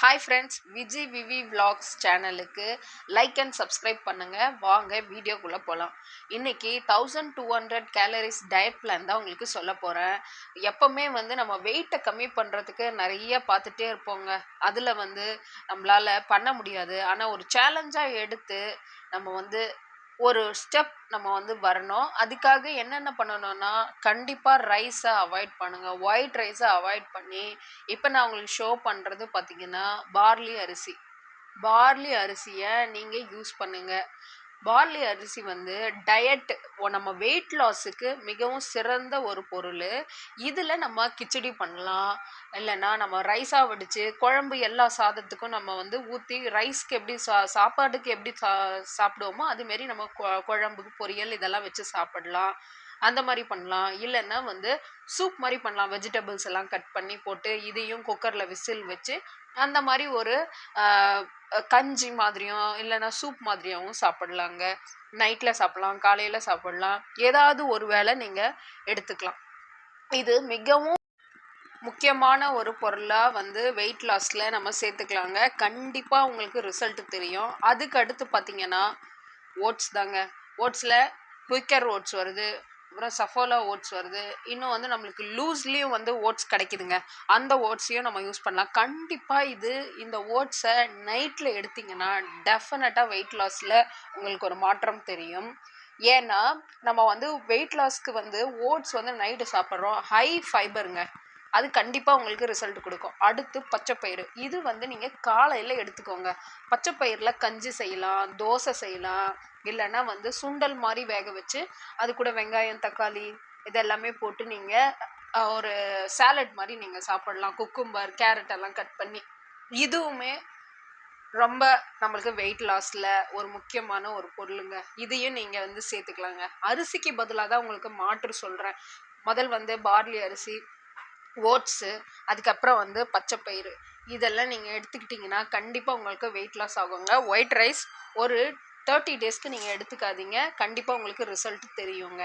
Hi friends Vijay VV vlogs சேனலுக்கு like and subscribe பண்ணுங்கள் வாங்க வீடியோக்குள்ளே போகலாம் இன்றைக்கி thousand two hundred calories diet plan தான் உங்களுக்கு சொல்ல போகிறேன் எப்போவுமே வந்து நம்ம வெயிட்டை கம்மி பண்ணுறதுக்கு நிறைய பார்த்துட்டே இருப்போங்க. அதில் வந்து நம்மளால் பண்ண முடியாது. ஆனால் ஒரு சேலஞ்சாக எடுத்து நம்ம வந்து ஒரு ஸ்டெப் நம்ம வந்து வரணும். அதுக்காக என்னென்ன பண்ணணும்னா கண்டிப்பாக ரைஸை அவாய்ட் பண்ணுங்கள் ஒயிட் ரைஸை அவாய்ட் பண்ணி இப்போ நான் உங்களுக்கு ஷோ பண்ணுறது பார்த்தீங்கன்னா பார்லி அரிசி. பார்லி அரிசியை நீங்கள் யூஸ் பண்ணுங்கள் பார்லி அரிசி வந்து டயட் நம்ம வெயிட் லாஸுக்கு மிகவும் சிறந்த ஒரு பொருள். இதில் நம்ம கிச்சடி பண்ணலாம். இல்லைன்னா நம்ம ரைஸாக வடித்து குழம்பு எல்லா சாதத்துக்கும் நம்ம வந்து ஊற்றி ரைஸ்க்கு எப்படி சா சாப்பாடுக்கு எப்படி சா சாப்பிடுவோமோ அதுமாரி நம்ம கொ- குழம்புக்கு பொரியல் இதெல்லாம் வச்சு சாப்பிடலாம். அந்த மாதிரி பண்ணலாம். இல்லைன்னா வந்து சூப் மாதிரி பண்ணலாம். வெஜிடபிள்ஸ் எல்லாம் கட் பண்ணி போட்டு இதையும் குக்கரில் விசில் வச்சு அந்த மாதிரி ஒரு கஞ்சி மாதிரியும் இல்லைன்னா சூப் மாதிரியாகவும் சாப்பிடலாங்க. நைட்டில் சாப்பிடலாம் காலையில் சாப்பிடலாம். ஏதாவது ஒரு வேளை நீங்கள் எடுத்துக்கலாம். இது மிகவும் முக்கியமான ஒரு பொருளாக வந்து வெயிட் லாஸில் நம்ம சேர்த்துக்கலாங்க. கண்டிப்பாக உங்களுக்கு ரிசல்ட் தெரியும். அதுக்கு அடுத்து பார்த்தீங்கன்னா ஓட்ஸ் தாங்க. ஓட்ஸில் குயிக்கர் ஓட்ஸ் வருது. அப்புறம் சஃபோலா ஓட்ஸ் வருது. இன்னும் வந்து நம்மளுக்கு லூஸ்லேயும் வந்து ஓட்ஸ் கிடைக்குதுங்க. அந்த ஓட்ஸையும் நம்ம யூஸ் பண்ணலாம். கண்டிப்பாக இது இந்த ஓட்ஸை நைட்டில் எடுத்திங்கன்னா டெஃபினட்டாக வெயிட் லாஸில் உங்களுக்கு ஒரு மாற்றம் தெரியும். ஏன்னா நம்ம வந்து வெயிட் லாஸ்க்கு வந்து ஓட்ஸ் வந்து நைட்டு சாப்பிட்றோம். ஹை ஃபைபருங்க அது கண்டிப்பாக உங்களுக்கு ரிசல்ட் கொடுக்கும். அடுத்து பச்சைப்பயிறு. இது வந்து நீங்கள் காலையில் எடுத்துக்கோங்க. பச்சைப்பயிரில் கஞ்சி செய்யலாம் தோசை செய்யலாம் இல்லைன்னா வந்து சுண்டல் மாதிரி வேக வச்சு அது கூட வெங்காயம் தக்காளி இதெல்லாமே போட்டு நீங்கள் ஒரு சாலட் மாதிரி நீங்கள் சாப்பிடலாம். குக்கும்பர் கேரட் எல்லாம் கட் பண்ணி. இதுவுமே ரொம்ப நம்மளுக்கு வெயிட் லாஸில் ஒரு முக்கியமான ஒரு பொருளுங்க. இதையும் நீங்கள் வந்து சேர்த்துக்கலாங்க. அரிசிக்கு பதிலாக தான் உங்களுக்கு மாற்று சொல்கிறேன் முதல் வந்து பார்லி அரிசி ஓட்ஸு அதுக்கப்புறம் வந்து பச்சைப்பயிறு இதெல்லாம் நீங்கள் எடுத்துக்கிட்டிங்கன்னா கண்டிப்பாக உங்களுக்கு வெயிட் லாஸ் ஆகுங்க. ஒயிட் ரைஸ் ஒரு தேர்ட்டி டேஸ்க்கு நீங்கள் எடுத்துக்காதீங்க. கண்டிப்பாக உங்களுக்கு ரிசல்ட் தெரியுங்க.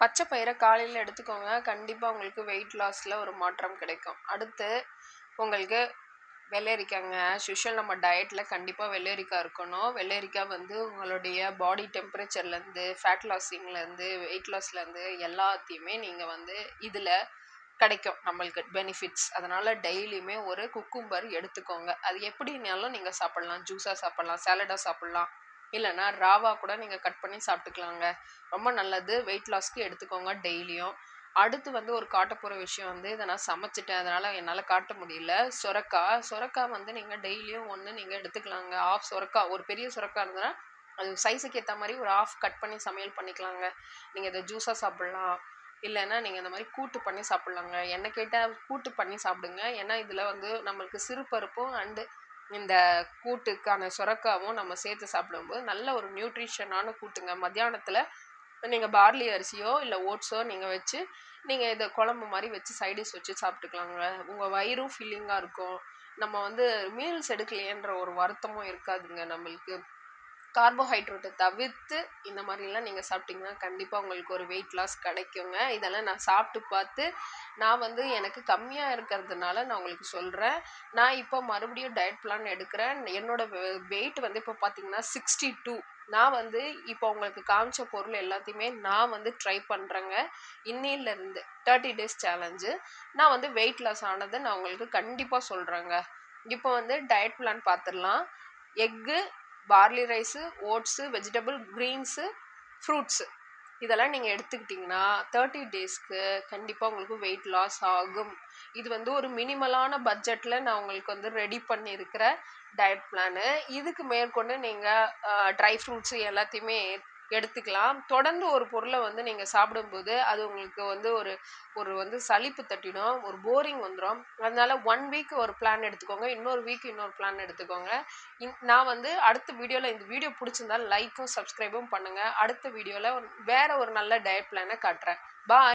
பச்சை பயிரை காலையில் எடுத்துக்கோங்க. கண்டிப்பாக உங்களுக்கு வெயிட் லாஸில் ஒரு மாற்றம் கிடைக்கும். அடுத்து உங்களுக்கு வெள்ளரிக்காங்க. சுஷல் நம்ம டயட்டில் கண்டிப்பாக வெள்ளரிக்காய் இருக்கணும். வெள்ளரிக்காய் வந்து உங்களுடைய பாடி டெம்பரேச்சர்லேருந்து ஃபேட் லாஸிங்லேருந்து வெயிட் லாஸ்லேருந்து எல்லாத்தையுமே நீங்கள் வந்து இதில் கிடைக்கும் நம்மளுக்கு பெனிஃபிட்ஸ் அதனால் டெய்லியுமே ஒரு குக்கும்பர் எடுத்துக்கோங்க. அது எப்படினாலும் நீங்கள் சாப்பிட்லாம். ஜூஸாக சாப்பிட்லாம் சாலடாக சாப்பிட்லாம். இல்லைன்னா ராவா கூட நீங்கள் கட் பண்ணி சாப்பிட்டுக்கலாங்க. ரொம்ப நல்லது. வெயிட் லாஸ்க்கு எடுத்துக்கோங்க டெய்லியும் அடுத்து வந்து ஒரு காட்ட போகிற விஷயம் வந்து இதை நான் சமைச்சிட்டேன். அதனால் என்னால் காட்ட முடியல. சொரக்காய் சுரக்காய் வந்து நீங்கள் டெய்லியும் ஒன்று நீங்கள் எடுத்துக்கலாங்க. ஆஃப் சுரக்காய் ஒரு பெரிய சுரக்காய் இருந்ததுன்னா அது சைஸுக்கு ஏற்ற மாதிரி ஒரு ஆஃப் கட் பண்ணி சமையல் பண்ணிக்கலாங்க. நீங்கள் இதை ஜூஸாக சாப்பிட்லாம். இல்லைன்னா நீங்கள் இந்த மாதிரி கூட்டு பண்ணி சாப்பிட்லாங்க. என்ன கேட்டால் கூட்டு பண்ணி சாப்பிடுங்க. ஏன்னா இதில் வந்து நம்மளுக்கு சிறுபருப்பும் அண்டு இந்த கூட்டுக்கான சுரக்காவும் நம்ம சேர்த்து சாப்பிடும்போது நல்ல ஒரு நியூட்ரிஷனான கூட்டுங்க. மத்தியானத்தில் நீங்கள் பார்லி அரிசியோ இல்லை ஓட்ஸோ நீங்கள் வச்சு நீங்கள் இதை குழம்பு மாதிரி வச்சு சைடிஷ் வச்சு சாப்பிட்டுக்கலாங்க. உங்கள் வயிறும் ஃபில்லிங்காக இருக்கும். நம்ம வந்து மீல்ஸ் எடுக்கலையேன்ற ஒரு வருத்தமும் இருக்காதுங்க நம்மளுக்கு. கார்போஹைட்ரேட்டை தவிர்த்து இந்த மாதிரிலாம் நீங்கள் சாப்பிட்டீங்கன்னா கண்டிப்பாக உங்களுக்கு ஒரு வெயிட் லாஸ் கிடைக்குங்க. இதெல்லாம் நான் சாப்பிட்டு பார்த்து நான் வந்து எனக்கு கம்மியாக இருக்கிறதுனால நான் உங்களுக்கு சொல்கிறேன் நான் இப்போ மறுபடியும் டயட் பிளான் எடுக்கிறேன். என்னோட வெயிட் வந்து இப்போ பார்த்தீங்கன்னா சிக்ஸ்டி டூ நான் வந்து இப்போ உங்களுக்கு காமிச்ச பொருள் எல்லாத்தையுமே நான் வந்து ட்ரை பண்ணுறேங்க இன்னிலேருந்து தேர்ட்டி டேஸ் சேலஞ்சு நான் வந்து வெயிட் லாஸ் ஆனதை நான் உங்களுக்கு கண்டிப்பாக சொல்கிறேங்க இப்போ வந்து டயட் பிளான் பார்த்துடலாம். Egg barley rice oats vegetable greens fruits இதெல்லாம் நீங்கள் எடுத்துக்கிட்டிங்கன்னா தேர்ட்டி டேஸ்க்கு கண்டிப்பாக உங்களுக்கு வெயிட் லாஸ் ஆகும். இது வந்து ஒரு மினிமலான பட்ஜெட்டில் நான் உங்களுக்கு வந்து ரெடி பண்ணியிருக்கிற டயட் பிளானு இதுக்கு மேற்கொண்டு நீங்கள் ட்ரை ஃப்ரூட்ஸு எல்லாத்தையுமே எடுத்துக்கலாம். தொடர்ந்து ஒரு பொருளை வந்து நீங்கள் சாப்பிடும்போது அது உங்களுக்கு வந்து ஒரு ஒரு வந்து சலிப்பு தட்டிடும் ஒரு போரிங் வந்துடும் அதனால ஒன் வீக் ஒரு பிளான் எடுத்துக்கோங்க. இன்னொரு வீக் இன்னொரு பிளான் எடுத்துக்கோங்க. நான் வந்து அடுத்த வீடியோவில் இந்த வீடியோ பிடிச்சிருந்தா லைக்கும் சப்ஸ்கிரைபும் பண்ணுங்கள் அடுத்த வீடியோவில் வேற ஒரு நல்ல டயட் பிளானை காட்டுறேன். பாய்